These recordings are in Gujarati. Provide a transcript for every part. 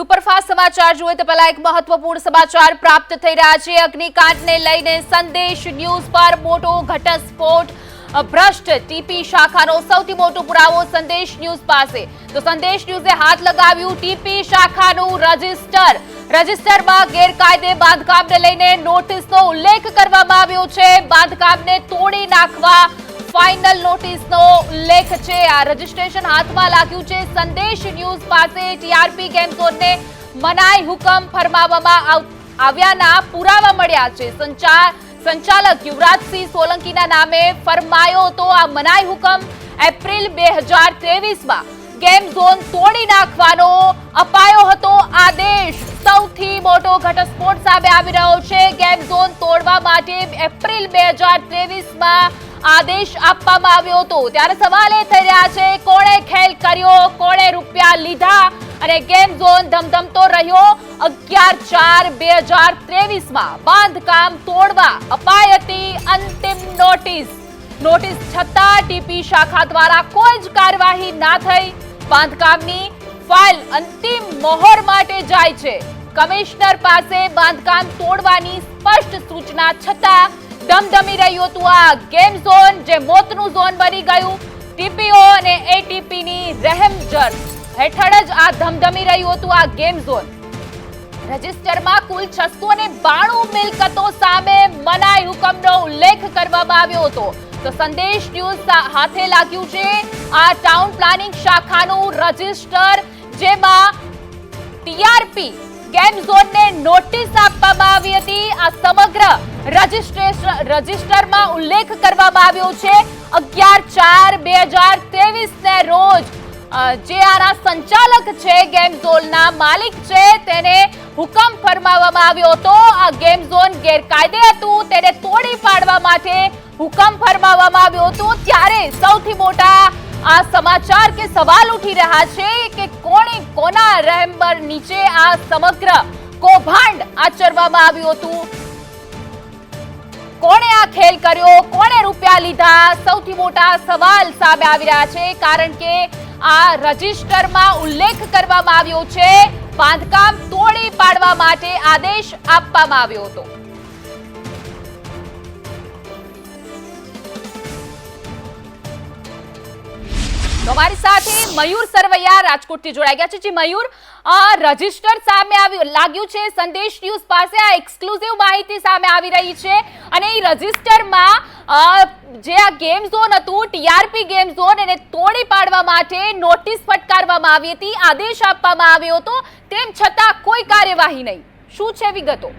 સુપરફાસ્ટ સમાચાર જોઈએ તો પહેલા એક મહત્વપૂર્ણ સમાચાર પ્રાપ્ત થઈ રહ્યા છે. અગ્નિકાંડને લઈને સંદેશ ન્યૂઝ પર મોટો ઘટસ્ફોટ, ભ્રષ્ટ ટીપી શાખાનો સૌથી મોટો પુરાવો સંદેશ ન્યૂઝ પાસે. તો સંદેશ ન્યૂઝે હાથ લગાવ્યું ટીપી શાખાનું રજિસ્ટર. રજિસ્ટરમાં ગેરકાયદે બાંધકામને લઈને નોટિસનો ઉલ્લેખ કરવામાં આવ્યો છે. બાંધકામને તોડી નાખવા ફાઇનલ નોટિસનો ઉલ્લેખ છે. આ રજિસ્ટ્રેશન હાથમાં લાગ્યું છે. સંદેશ ન્યૂઝ પાસે ટીઆરપી ગેમ ઝોનને મનાઈ હુકમ ફરમાવવામાં આવ- આવ્યાના પુરાવા મળ્યા છે. સંચાર, સંચાલક યુવરાજસિંહ સોલંકીના નામે ફરમાયો હતો આ મનાઈ હુકમ એપ્રિલ બે હજાર ત્રેવીસમાં. ગેમ ઝોન તોડી નાખવાનો અપાયો હતો આદેશ? સૌથી મોટો ઘટસ્ફોટ સામે આવી રહ્યો છે. ગેમ ઝોન તોડવા માટે એપ્રિલ બે હજાર ત્રેવીસમાં આદેશ આપવામાં આવ્યો હતો. ત્યારે સવાલ એ થઈ રહ્યા છે, કોણે ખેલ કર્યો? કોણે રૂપિયા લીધા? અને ગેમ ઝોન ધમધમતો રહ્યો? અગિયાર ચાર બે હજાર ત્રેવીસમાં બાંધકામ તોડવા અપાઈ હતી અંતિમ નોટિસ. નોટિસ છતાં ટીપી શાખા દ્વારા કોઈ જ કાર્યવાહી ના થઈ. બાંધકામની ફાઇલ અંતિમ મોહર માટે જાય છે. કમિશનર પાસે બાંધકામ તોડવાની સ્પષ્ટ સૂચના છતાં ધમધમી રહ્યું હતું આ ગેમ ઝોન, જે મોતનું ઝોન બની ગયું. ટીપીઓ અને એટીપી ની રહેમજર હેઠળ જ આ ધમધમી રહ્યું હતું આ ગેમ ઝોન. રજિસ્ટરમાં કુલ છસો ને બાણું મિલકતો સામે મનાઈ હુકમનો ઉલ્લેખ કરવામાં આવ્યો હતો. તો સંદેશ ન્યૂઝ હાથે લાગ્યું છે. આ ટાઉન પ્લાનિંગ શાખાનું રજિસ્ટર, જેમાં ટીઆરપી ગેમ ઝોનને નોટિસ આપવામાં આવી હતી. આ સમગ્ર રજિસ્ટ્રેશન રજિસ્ટરમાં ઉલ્લેખ કરવામાં આવ્યો છે. અગિયાર ચાર બે હજાર ને રોજ જે આના સંચાલક છે ગેમ ઝોનના માલિક છે, તેને હુકમ ફરમાવવામાં આવ્યો હતો. આ ગેમ ઝોન ગેરકાયદે હતું. તેને તોડી પાડવા માટે હુકમ ફરમાવવામાં આવ્યો હતો ત્યારે સૌથી મોટા આ સમાચાર કે સવાલ ઉઠી રહ્યા છે કે કોણે કોના રહેમ પર નીચે આ સમગ્ર કૌભાંડ આચરવામાં આવ્યું હતું? કોણે આ ખેલ કર્યો? કોણે રૂપિયા લીધા? સૌથી મોટા સવાલ સામે આવી રહ્યા છે કારણ કે આ રજિસ્ટરમાં ઉલ્લેખ કરવામાં આવ્યો છે, બાંધકામ તોડી પાડવા માટે આદેશ આપવામાં આવ્યો હતો. અમારી સાથે મયુર સરવૈયા રાજકોટથી જોડાઈ ગયા છે. જે મયુર રજિસ્ટર સામે આવ્યું, લાગ્યું છે સંદેશ ન્યૂઝ પાસે આ એક્સક્લુઝિવ માહિતી સામે આવી રહી છે અને એ રજિસ્ટરમાં જે આ ગેમ ઝોન હતું ટીઆરપી ગેમ ઝોન એને તોડી પાડવા માટે નોટિસ ફટકારવામાં આવી હતી, આદેશ આપવામાં આવ્યો હતો, તેમ છતાં કોઈ કાર્યવાહી નહીં. શું છે વિગતો?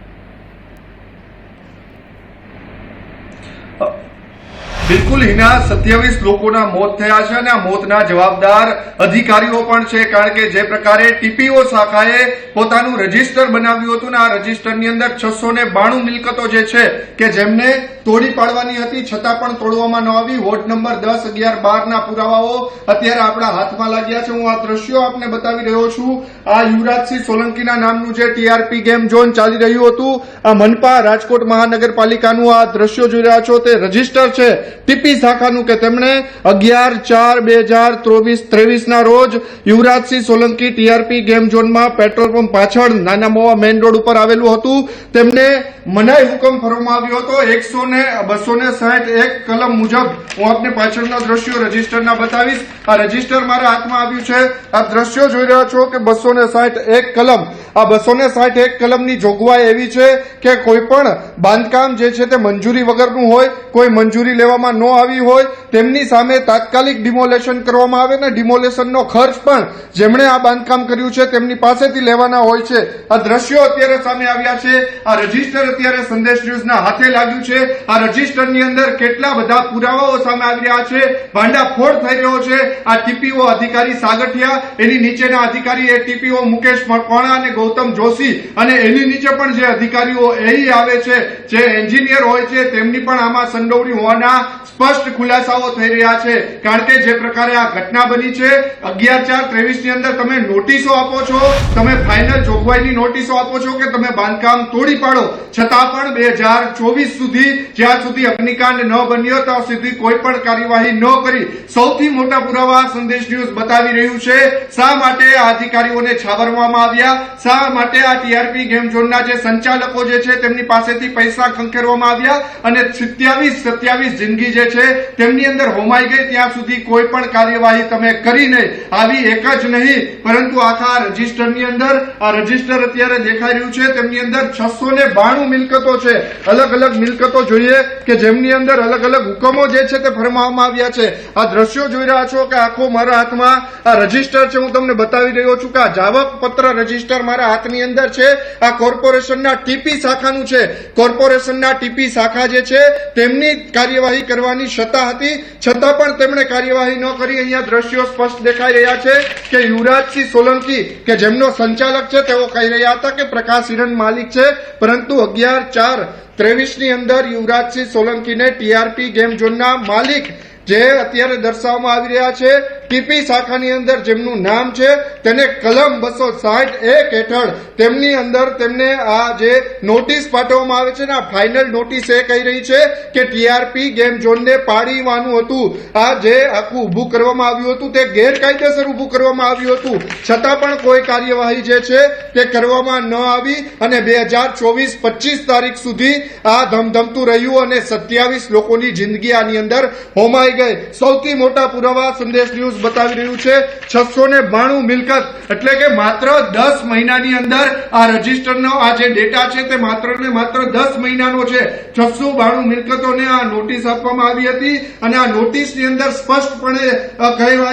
બિલકુલ હિના, સત્યાવીસ લોકોના મોત થયા છે અને આ મોતના જવાબદાર અધિકારીઓ પણ છે, કારણ કે જે પ્રકારે ટીપીઓ શાખાએ પોતાનું રજિસ્ટર બનાવ્યું હતું ને આ રજીસ્ટરની અંદર છસો ને બાણું મિલકતો જે છે કે જેમને તોડી પાડવાની હતી, છતાં પણ તોડવામાં ન આવી. વોર્ડ નંબર દસ, અગિયાર બાર ના પુરાવાઓ અત્યારે આપણા હાથમાં લાગ્યા છે. હું આ દ્રશ્યો આપને બતાવી રહ્યો છું. આ યુવરાજસિંહ સોલંકીના નામનું જે ટીઆરપી ગેમ ઝોન ચાલી રહ્યું હતું, આ મનપા રાજકોટ મહાનગરપાલિકાનું આ દ્રશ્યો જોઈ રહ્યા છો. તે રજિસ્ટર છે. ટીપી શાખાનું કે તેમણે અગિયાર ચાર બે હજાર ત્રેવીસ ત્રેવીસના રોજ યુવરાજસિંહ સોલંકી ટીઆરપી ગેમ ઝોનમાં પેટ્રોલ પંપ પાછળ નાના મોવા મેઇન રોડ ઉપર આવેલું હતું. તેમને મનાઈ હુકમ ફરવામાં આવ્યો હતો. એકસો ને, બસો ને સાઠ એક કલમ મુજબ હું આપને પાછળના દ્રશ્યો રજીસ્ટરના બતાવીશ. આ રજિસ્ટર મારા હાથમાં આવ્યું છે. આપ દ્રશ્યો જોઈ રહ્યા છો કે બસો ને સાઠ એક કલમ. આ બસો ને સાઠ એક કલમની જોગવાઈ એવી છે કે કોઈ પણ બાંધકામ જે છે તે મંજૂરી વગરનું હોય, કોઈ મંજૂરી લેવામાં ન આવી હોય, તેમની સામે તાત્કાલિક ડિમોલેશન કરવામાં આવે ને ડિમોલેશનનો ખર્ચ પણ જેમણે આ બાંધકામ કર્યું છે, તેમની પાસેથી લેવાના હોય છે. આ દ્રશ્યો અત્યારે સામે આવ્યા છે. આ રજિસ્ટર અત્યારે સંદેશ ન્યૂઝના હાથે લાગ્યું છે. આ રજીસ્ટરની અંદર કેટલા બધા પુરાવાઓ સામે આવી રહ્યા છે. ભાંડાફોડ થઈ રહ્યો છે. આ ટીપીઓ અધિકારી સાગઠિયા, એની નીચેના અધિકારી એ ટીપીઓ મુકેશ મકવાણા અને ગૌતમ જોશી અને એની નીચે પણ જે અધિકારીઓ એ આવે છે, જે એન્જિનિયર હોય છે, તેમની પણ આમાં સંડોવણી હોવાના સ્પષ્ટ ખુલાસાઓ થઈ રહ્યા છે. કારણ કે જે પ્રકારે આ ઘટના બની છે, અગિયાર ચાર ત્રેવીસની અંદર તમે નોટિસો આપો છો, તમે ફાઇનલ જોગવાઈની નોટિસો આપો છો કે તમે બાંધકામ તોડી પાડો. છતાં પણ બે સુધી, જ્યાં સુધી અગ્નિકાંડ ન બન્યો, ત્યાં સુધી કોઈ પણ કાર્યવાહી ન કરી. સૌથી મોટા પુરાવા સંદેશ ન્યૂઝ બતાવી રહ્યું છે, શા માટે આ અધિકારીઓને છાવરવામાં આવ્યા? શા માટે આ ટીઆરપી ગેમ ઝોનના જે સંચાલકો જે છે, તેમની પાસેથી પૈસા ખંખેરવામાં આવ્યા? અને સિત્યાવીસ સત્યાવીસ જિંદગી જે છે, તેમની અંદર હોમાઈ ગઈ, ત્યાં સુધી કોઈ પણ કાર્યવાહી તમે કરી આવી એક જ નહીં, પરંતુ આખા રજીસ્ટરની અંદર, આ રજિસ્ટર અત્યારે દેખાઈ રહ્યું છે, તેમની અંદર છસો ને બાણું મિલકતો છે. અલગ અલગ મિલકતો જોઈએ કે જેમની અંદર અલગ અલગ હુકમો જે છે તે ફરમાવવામાં આવ્યા છે. આ દ્રશ્યો જોઈ રહ્યા છો કે આખો મારા હાથમાં આ રજિસ્ટર છે. હું તમને બતાવી રહ્યો છું કે આ જાવક પત્ર રજિસ્ટર મારા હાથની અંદર છે. આ કોર્પોરેશનના ટીપી શાખાનું છે. કોર્પોરેશનના ટીપી શાખા જે છે, તેમની કાર્યવાહી કરવાની સત્તા હતી. છતાં પણ તેમણે કાર્યવાહી ન કરી. અહીંયા દ્રશ્યો સ્પષ્ટ દેખાઈ રહ્યા છે કે યુવરાજસિંહ સોલંકી, કે જેમનો સંચાલક છે, તેઓ કહી રહ્યા હતા કે પ્રકાશ હિરન માલિક છે. પરંતુ અગિયાર ચાર ત્રેવીસની અંદર યુવરાજસિંહ સોલંકીને ટીઆરપી ગેમ ઝોનના માલિક જે અત્યારે દર્શાવવામાં આવી રહ્યા છે ટીપી શાખાની અંદર જેમનું નામ છે, તેને કલમ બસો સાઠ એક હેઠળ તેમની અંદર તેમને આ જે નોટિસ પાઠવવામાં આવે છે ને, આ ફાઇનલ નોટિસ એ કહી રહી છે કે ટીઆરપી ગેમ ઝોનને પાડીવાનું હતું. આ જે આખું ઊભું કરવામાં આવ્યું હતું તે ગેરકાયદેસર ઊભું કરવામાં આવ્યું હતું. છતાં પણ કોઈ કાર્યવાહી જે છે તે કરવામાં ન આવી અને બે હજાર ચોવીસ પચીસ તારીખ સુધી આ ધમધમતું રહ્યું અને સત્યાવીસ લોકોની જિંદગી આની અંદર હોમાઈ ગઈ. સૌથી મોટા પુરાવા સંદેશ ન્યૂઝ બતાવી રહ્યું છે, છસો ને બાણું મિલકત. એટલે કે માત્ર દસ મહિનાની અંદર આ રજીસ્ટરનો આ જે ડેટા છે તે માત્ર ને માત્ર દસ મહિનાનો છે. છસો બાણું મિલકતોને આ નોટિસ આપવામાં આવી હતી અને આ નોટિસની અંદર સ્પષ્ટપણે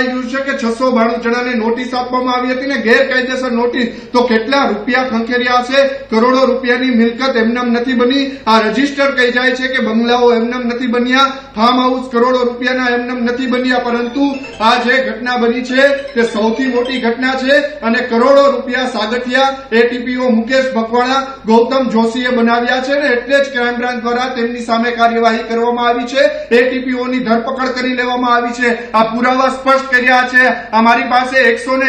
રહ્યું છે કે છસો બાણું જણાને નોટિસ આપવામાં આવી હતી ને ગેરકાયદેસર નોટિસ. તો કેટલા રૂપિયા ખંખેર્યા હશે? કરોડો રૂપિયાની મિલકત એમનેમ નથી બની. આ રજિસ્ટર કહી જાય છે કે બંગલાઓ એમનેમ નથી બન્યા. ફાર્મ હાઉસ કરોડો રૂપિયાના એમનેમ નથી બન્યા. પરંતુ આ જે ઘટના બની છે તે સૌથી મોટી ઘટના છે અને કરોડો રૂપિયા સાગઠિયા એટીપીઓ મુકેશ મકવાણા ગૌતમ જોશીએ બનાવ્યા છે ને એટલે જ ક્રાઇમ બ્રાન્ચ દ્વારા તેમની સામે કાર્યવાહી કરવામાં આવી છે. એટીપીઓની ધરપકડ કરી લેવામાં આવી છે. આ પુરાવા સ્પષ્ટ કર્યા છે. અમારી પાસે એકસો ને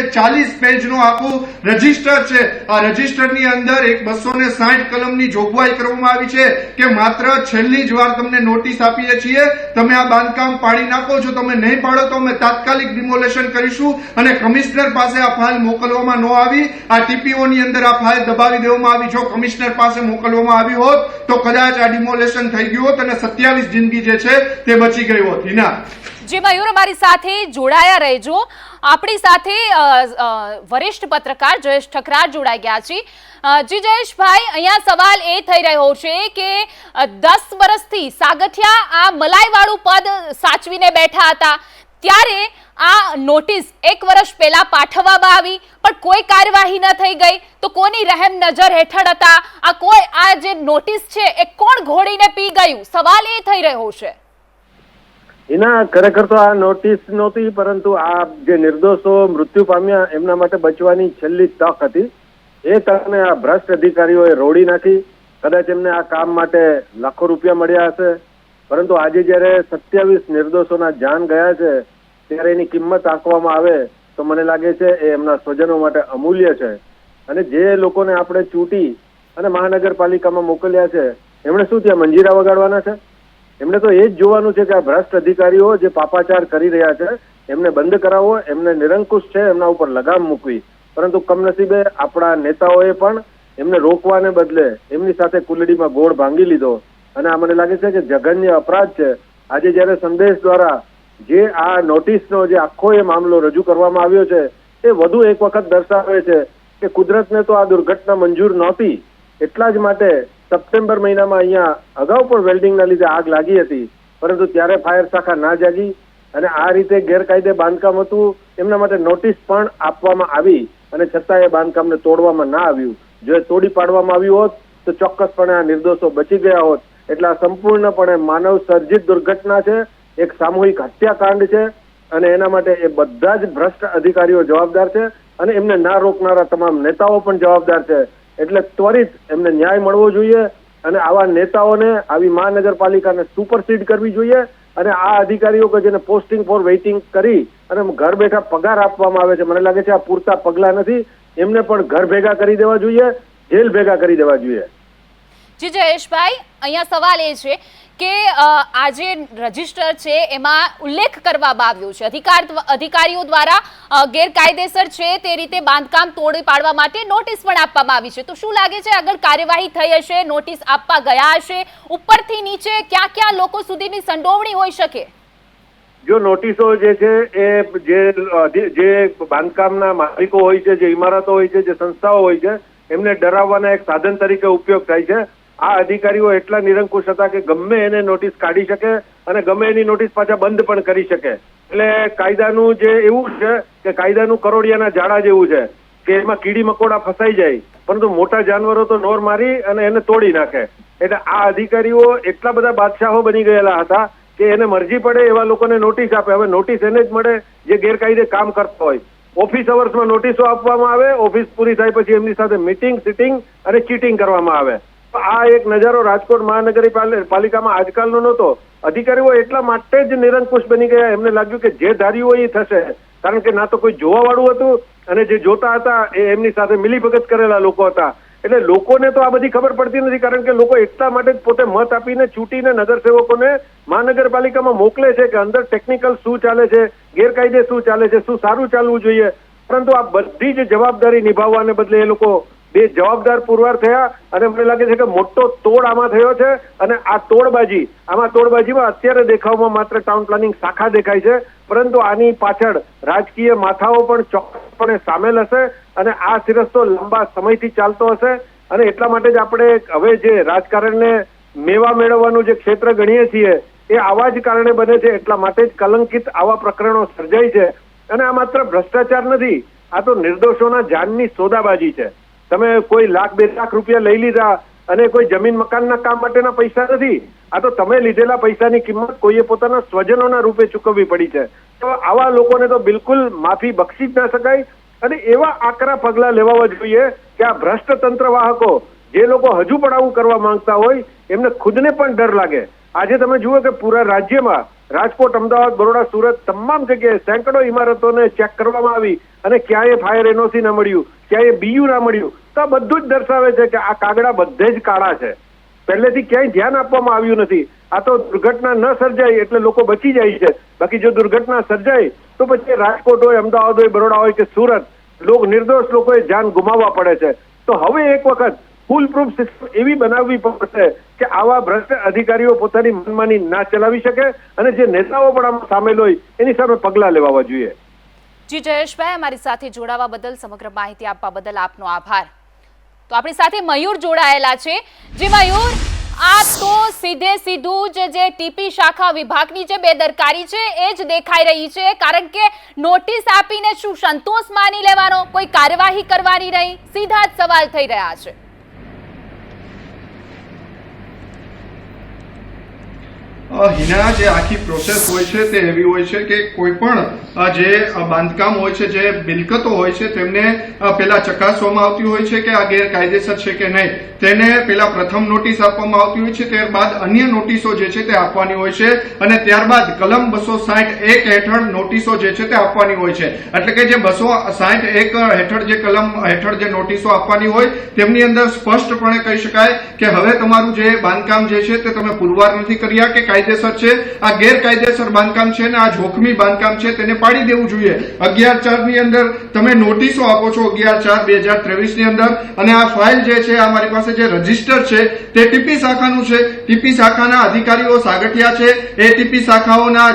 આખું રજિસ્ટર છે. આ રજીસ્ટરની અંદર એક બસો ને સાઠ કલમની જોગવાઈ કરવામાં આવી છે કે માત્ર છેલ્લી જ વાર તમને નોટિસ આપીએ છીએ. તમે આ બાંધકામ પાડી નાખો છો. તમે નહીં પાડો તો અમે તાત્કાલિક ડિમોલેશન કરીશું અને કમિશનર પાસે આ ફાઇલ મોકલવામાં ન આવી. આ ટીપીઓની અંદર આ ફાઇલ દબાવી દેવામાં આવી. જો કમિશનર પાસે મોકલવામાં આવી હોત, તો કદાચ આ ડિમોલેશન થઈ ગયું હોત અને સત્યાવીસ જિંદગી જે છે, તે બચી ગઈ હોત. હિના. જે મયુર અમારી સાથે જોડાયા રહેજો. આપણી સાથે વરિષ્ઠ પત્રકાર જયેશ ઠકરાર જોડાઈ ગયા છે. જી જયેશભાઈ અહીંયા સવાલ એ થઈ રહ્યો છે કે દસ વર્ષથી સાગઠિયા આ મલાઈવાળું પદ સાચવીને બેઠા હતા. ત્યારે આ નોટિસ એક વર્ષ પહેલા પાઠવવામાં આવી, પણ કોઈ કાર્યવાહી ન થઈ ગઈ. તો કોની રહેમ નજર હેઠળ હતા? આ કોઈ, આ જે નોટિસ છે, એ કોણ ઘોડીને પી ગયું? સવાલ એ થઈ રહ્યો છે. એના ખરેખર તો આ નોટિસ નહોતી, પરંતુ આ જે નિર્દોષો મૃત્યુ પામ્યા, એમના માટે બચવાની છેલ્લી તક હતી. એ તકને આ ભ્રષ્ટ અધિકારીઓએ રોડી નાખી. કદાચ એમને આ કામ માટે લાખો રૂપિયા મળ્યા હશે. પરંતુ આજે જ્યારે સત્યાવીસ નિર્દોષોના જાન ગયા છે ત્યારે એની કિંમત આંકવામાં આવે તો મને લાગે છે એ એમના સ્વજનો માટે અમૂલ્ય છે. અને જે લોકોને આપણે ચૂંટી અને મહાનગરપાલિકામાં મોકલ્યા છે, એમણે શું ત્યાં મંજીરા વગાડવાના છે? એમણે તો એ જ જોવાનું છે કે આ ભ્રષ્ટ અધિકારીઓ જે પાપાચાર કરી રહ્યા છે, એમને બંધ કરાવવો, એમને નિરંકુશ છે, એમના ઉપર લગામ મૂકવી. પરંતુ કમનસીબે આપણા નેતાઓએ પણ એમને રોકવાને બદલે એમની સાથે કુલડીમાં ગોળ ભાંગી લીધો. અને આ મને લાગે છે કે જઘન્ય અપરાધ છે. આજે જ્યારે સંદેશ દ્વારા જે આ નોટિસનો જે આખો એ મામલો રજૂ કરવામાં આવ્યો છે, એ વધુ એક વખત દર્શાવે છે કે કુદરતને તો આ દુર્ઘટના મંજૂર નહોતી. એટલા જ માટે સપ્ટેમ્બર મહિનામાં અહીંયા અગાઉ પણ વેલ્ડિંગના લીધે આગ લાગી હતી, પરંતુ ત્યારે ફાયર શાખા ના જાગી અને આ રીતે ગેરકાયદે બાંધકામ હતું, એમના માટે નોટિસ પણ આપવામાં આવી અને છતાં એ બાંધકામને તોડવામાં ના આવ્યું. જો એ તોડી પાડવામાં આવ્યું હોત, તો ચોક્કસપણે આ નિર્દોષો બચી ગયા હોત. એટલે આ સંપૂર્ણપણે માનવ સર્જિત દુર્ઘટના છે એક સામૂહિક હત્યાકાંડ છે અને એના માટે એ બધા જ ભ્રષ્ટ અધિકારીઓ જવાબદાર છે અને એમને ના રોકનારા તમામ નેતાઓ પણ જવાબદાર છે. એટલે ત્વરિત એમને ન્યાય મળવો જોઈએ અને આવા નેતાઓને આવી મહાનગરપાલિકાને સુપરસીડ કરવી જોઈએ અને આ અધિકારીઓ કે જેને પોસ્ટિંગ ફોર વેઇટિંગ કરી અને ઘર બેઠા પગાર આપવામાં આવે છે. મને લાગે છે આ પૂરતા પગલાં નથી. એમને પણ ઘર ભેગા કરી દેવા જોઈએ, જેલ ભેગા કરી દેવા જોઈએ. જી જયેશભાઈ, અહીંયા સવાલ એ છે કે આ જે રજિસ્ટર છે એમાં ઉલ્લેખ કરવામાં આવ્યો છે. અધિકાર અધિકારીઓ દ્વારા ગેરકાયદેસર છે તે રીતે બાંધકામ તોડી પાડવા માટે નોટિસ પણ આપવામાં આવી છે. તો શું લાગે છે, આગળ કાર્યવાહી થઈ હશે, નોટિસ આપવા ગયા હશે? ઉપરથી નીચે ક્યાં ક્યાં લોકો સુધીની સંડોવણી હોઈ શકે? જો નોટિસો જે છે એ જે બાંધકામના માલિકો હોય છે, જે ઇમારતો હોય છે, જે સંસ્થાઓ હોય છે, એમને ડરાવવાના એક સાધન તરીકે ઉપયોગ થાય છે. આ અધિકારીઓ એટલા નિરંકુશ હતા કે ગમે એને નોટિસ કાઢી શકે અને ગમે એની નોટિસ પાછા બંધ પણ કરી શકે. એટલે કાયદાનું જે એવું છે કે કાયદાનું કરોડિયાના ઝાડા જેવું છે, કે એમાં કીડી મકોડા ફસાઈ જાય, પરંતુ મોટા જાનવરો તો નોર મારી અને એને તોડી નાખે. એટલે આ અધિકારીઓ એટલા બધા બાદશાહો બની ગયેલા હતા કે એને મરજી પડે એવા લોકોને નોટિસ આપે. હવે નોટિસ એને જ મળે જે ગેરકાયદે કામ કરતા હોય. ઓફિસ અવર્સમાં નોટિસો આપવામાં આવે ઓફિસ પૂરી થાય પછી એમની સાથે મીટિંગ સિટિંગ અને ચીટિંગ કરવામાં આવે. આ એક નજારો રાજકોટ મહાનગરપાલિકામાં આજકાલનો નહોતો. અધિકારીઓ એટલા માટે જ નિરંકુશ બની ગયા. એમને લાગ્યું કે જે ધાર્યું હોય એ થશે, કારણ કે ના તો કોઈ જોવા વાળું હતું અને જે જોતા હતા એ એમની સાથે મિલીભગત કરેલા લોકો હતા. એટલે લોકોને તો આ બધી ખબર પડતી નથી, કારણ કે લોકો એટલા માટે જ પોતે મત આપીને ચૂંટીને નગરસેવકોને મહાનગરપાલિકામાં મોકલે છે કે અંદર ટેકનિકલ શું ચાલે છે, ગેરકાયદે શું ચાલે છે, શું સારું ચાલવું જોઈએ. પરંતુ આ બધી જ જવાબદારી નિભાવવાને બદલે એ લોકો બે જવાબદાર પુરવાર થયા અને મને લાગે છે કે મોટો તોડ આમાં થયો છે અને આ તોડબાજી, આમાં તોડબાજીમાં અત્યારે દેખાવમાં માત્ર ટાઉન પ્લાનિંગ શાખા દેખાય છે, પરંતુ આની પાછળ રાજકીય માથાઓ પણ ચોક્કસપણે સામેલ હશે અને આ સિરસ્તો લાંબા સમયથી ચાલતો હશે અને એટલા માટે જ આપણે હવે જે રાજકારણને મેવા મેળવવાનું જે ક્ષેત્ર ગણીએ છીએ, એ આવા જ કારણે બને છે, એટલા માટે જ કલંકિત આવા પ્રકરણો સર્જાય છે અને આ માત્ર ભ્રષ્ટાચાર નથી, આ તો નિર્દોષોના જાનની સોદાબાજી છે. તમે કોઈ લાખ, બે લાખ રૂપિયા લઈ લીધા અને કોઈ જમીન મકાનના કામ માટેના પૈસા નથી. આ તો તમે લીધેલા પૈસાની કિંમત કોઈએ પોતાના સ્વજનોના રૂપે ચૂકવવી પડી છે. તો આવા લોકોને તો બિલકુલ માફી બક્ષી જ ના શકાય. અને એવા આકરા પગલાં લેવા જોઈએ કે આ ભ્રષ્ટ તંત્ર વાહકો જે લોકો હજુ પણ આવું કરવા માંગતા હોય, એમને ખુદને પણ ડર લાગે. આજે તમે જુઓ કે પૂરા રાજ્યમાં રાજકોટ, અમદાવાદ, બરોડા, સુરત, તમામ જગ્યાએ સેંકડો ઇમારતોને ચેક કરવામાં આવી અને ક્યાંય ફાયર એનઓસી ના મળ્યું. ક્યાંય બીયુ ના મળ્યું. તો બધું જ દર્શાવે છે કે આ કાગડા બધે જ કાળા છે. પહેલેથી ક્યાંય ધ્યાન આપવામાં આવ્યું નથી. આ તો દુર્ઘટના ન સર્જાય એટલે લોકો બચી જાય છે. બાકી જો દુર્ઘટના સર્જાય, તો પછી રાજકોટ હોય, અમદાવાદ હોય, બરોડા હોય કે સુરત, લોક નિર્દોષ લોકોએ જાન ગુમાવવા પડે છે. તો હવે એક વખત ફૂલ પ્રૂફ સિસ્ટમ એવી બનાવવી પડશે કે આવા ભ્રષ્ટ અધિકારીઓ પોતાની મનમાની ના ચલાવી શકે અને જે નેતાઓ પણ આમાં સામેલ હોય, એની સામે પગલાં લેવા જોઈએ. જી, જયેશભાઈ, અમારી સાથે જોડાવા બદલ, સમગ્ર માહિતી આપવા બદલ આપનો આભાર. તો આપણી સાથે મયુર જોડાયેલા છે. જી, મયુર આ તો સીધે સીધું જ જે ટીપી શાખા વિભાગની જે બેદરકારી છે, એ જ દેખાઈ રહી છે. કારણ કે નોટિસ આપીને શું સંતોષ માની લેવાનો, કોઈ કાર્યવાહી કરવાની નહીં. સીધા જ સવાલ થઈ રહ્યા છે. હિના જે આખી પ્રોસેસ હોય છે તે એવી હોય છે કે કોઈ પણ જે બાંધકામ હોય છે, જે મિલકતો હોય છે, તેમને પેલા ચકાસવામાં આવતી હોય છે કે આ ગેરકાયદેસર છે કે નહીં. તેને પેલા પ્રથમ નોટિસ આપવામાં આવતી હોય છે, ત્યારબાદ અન્ય નોટિસો જે છે તે આપવાની હોય છે અને ત્યારબાદ કલમ બસો સાઠ એક હેઠળ નોટિસો જે છે તે આપવાની હોય છે. એટલે કે જે બસો સાઠ એક હેઠળ જે કલમ, હેઠળ જે નોટિસો આપવાની હોય, તેમની અંદર સ્પષ્ટપણે કહી શકાય કે હવે તમારું જે બાંધકામ જે છે તે તમે પુરવાર નથી કર્યા કે કાયદેસર છે, આ ગેરકાયદેસર બાંધકામ છે અને આ જોખમી બાંધકામ છે, તેને પાડી દેવું જોઈએ. અગિયાર ચારની અંદર તમે નોટિસો આપો છો અગિયાર ચાર બે ની અંદર. અને આ ફાઇલ જે છે આ પાસે જે રજિસ્ટર છે, તે ટીપી શાખાનું છે. ટીપી શાખાના અધિકારીઓ સાગઠિયા છે. એ ટીપી શાખાઓના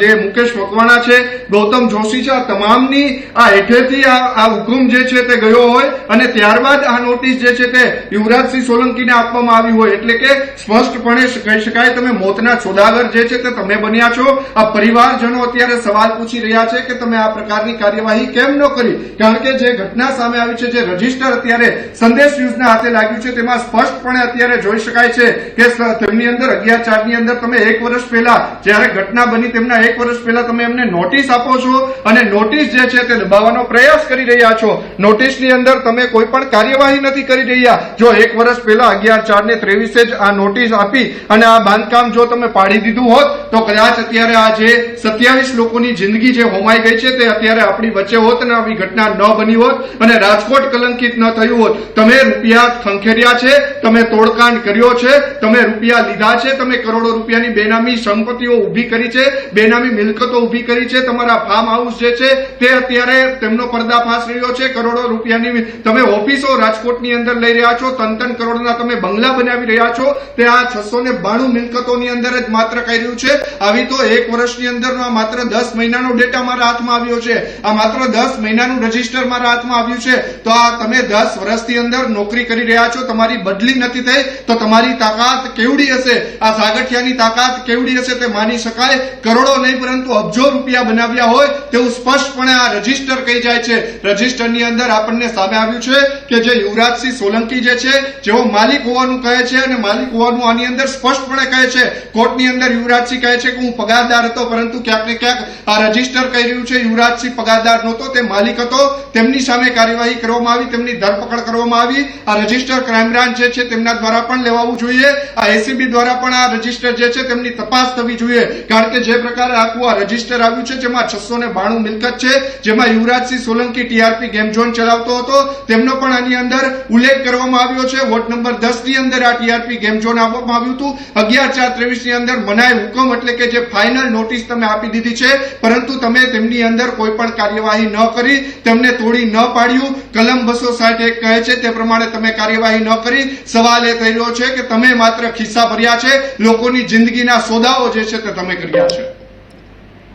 જે મુકેશ મકવાણા છે, ગૌતમ જોશી છે, આ તમામની આ હેઠેથી આ હુકમ જે છે તે ગયો હોય. અને ત્યારબાદ આ નોટિસ જે છે તે યુવરાજસિંહ સોલંકીને આપવામાં આવી હોય. એટલે કે સ્પષ્ટપણે કહી શકાય, તમે મોતના સોદાગર જે છે તે તમે બન્યા છો. આ પરિવારજનો અત્યારે સવાલ પૂછી રહ્યા છે કે તમે આ પ્રકારની કાર્યવાહી કેમ ન કરી? કારણ કે જે ઘટના સામે આવી છે, જે રજિસ્ટર અત્યારે સંદેશ ન્યૂઝના હાથે લાગ્યું છે, તેમાં સ્પષ્ટપણે અત્યારે જોઈ શકાય છે કે તેમની અંદર અગિયાર ચારની અંદર તમે એક વર્ષ પહેલા જ્યારે ઘટના બની તેમના એક વર્ષ પહેલા તમે એમને નોટિસ આપો છો અને નોટિસ જે છે તે દબાવવાનો પ્રયાસ કરી રહ્યા છો. નોટિસની અંદર તમે કોઈ પણ કાર્યવાહી નથી કરી રહ્યા. જો એક વર્ષ પહેલા અગિયાર ચાર ને ત્રેવીસે જ આ નોટિસ આપી અને આ બાંધકામ જો તમે પાડી દીધું હોત, તો કદાચ અત્યારે આ જે સત્યાવીસ લોકોની જિંદગી જે હોમાઈ ગઈ છે, તે અત્યારે આપણી વચ્ચે હોત અને આવી ઘટના ન બની હોત અને રાજકોટ કલંકિત ન થયું હોત. તમે રૂપિયા ખંખેર્યા છે, તમે તોડકાંડ કર્યો છે, તમે રૂપિયા લીધા છે, તમે કરોડો રૂપિયાની બેનામી સંપત્તિઓ ઊભી કરી છે, બેનામી મિલકતો ઊભી કરી છે, તમારા ફાર્મ હાઉસ જે છે, તે અત્યારે તેમનો પર્દાફાશ રહ્યો છે, કરોડો રૂપિયાની તમે ઓફિસો રાજકોટની અંદર લઈ રહ્યા છો ત્રણ ત્રણ કરોડના તમે બંગલા બનાવી રહ્યા છો, તે આ છસો ને બાણું મિલકતોની અંદર જ માત્ર કર્યું છે, આવી તો એક વર્ષની અંદરનો માત્ર દસ મહિનાનો ડેટા મારા હાથમાં આવ્યો છે. આ માત્ર દસ મહિનાનું રજિસ્ટર મારા હાથમાં આવ્યું છે. તો આ તમે દસ વર્ષની અંદર નોકરી કરી રહ્યા છો, તમારી બદલી નથી થઈ, તો તમારી તાકાત કેવડી હશે? આ સાગઠિયાની તાકાત કેવડી હશે તે માની શકાય? કરોડો નહીં, પરંતુ અબજો રૂપિયા બનાવ્યા હોય તેવું સ્પષ્ટપણે આ રજિસ્ટર કહી જાય છે. રજીસ્ટરની અંદર આપણને સામે આવ્યું છે કે જે યુવરાજસિંહ સોલંકી જે છે, જેઓ માલિક હોવાનું કહે છે અને માલિક હોવાનું આની અંદર સ્પષ્ટપણે કહે છે. કોર્ટની અંદર યુવરાજસિંહ કહે છે કે હું પગારદાર હતો, પરંતુ ક્યાંક ને ક્યાંક આ રજિસ્ટર કર્યું છે, યુવરાજસિંહ પગારદાર નહોતો, તે માલિક હતો. તેમની સામે કાર્યવાહી કરવામાં આવી, તેમની ધરપકડ કરવામાં આવી. આ રજિસ્ટર ક્રાઇમ બ્રાન્ચ જે છે, તેમના દ્વારા પણ લેવાવું જોઈએ. આ એસીબી દ્વારા પણ આ રજિસ્ટર જે છે, તેમની તપાસ થવી જોઈએ. કારણ કે જે પ્રકારે આખું આ રજિસ્ટર આવ્યું છે, જેમાં છસો ને બાણું મિલકત છે, જેમાં Yuvrajsinh Solanki TRP game zone ચલાવતો હતો. તેમનો પણ આની અંદર ઉલ્લેખ કરવામાં આવ્યો છે. વોર્ડ નંબર દસની અંદર આ ટીઆરપી ગેમ ઝોન આપવામાં આવ્યું હતું. અગિયાર ચાર ત્રેવીસની અંદર મનાય હુકમ એટલે કે જે ફાઇનલ નોટિસ તમે આપી દીધી છે, પરંતુ તમે તેમની અંદર કોઈ પણ કાર્યવાહી ન કરી, તેમને તોડી ન પાડ્યું. કલમ બસો કહે છે, તે પ્રમાણે તમે કાર્યવાહી ન કરી. સવાલ એ થઈ રહ્યો છે કે તમે માત્ર ખિસ્સા ભર્યા છે, લોકોની જિંદગીના સોદાઓ જે છે તે તમે કર્યા છે.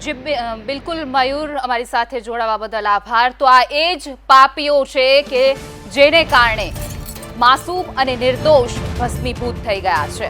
જી બિલકુલ મયુર અમારી સાથે જોડાવા બદલ આભાર. તો આ એ જ પાપીઓ છે કે જેને કારણે માસૂમ અને નિર્દોષ ભસ્મીભૂત થઈ ગયા છે.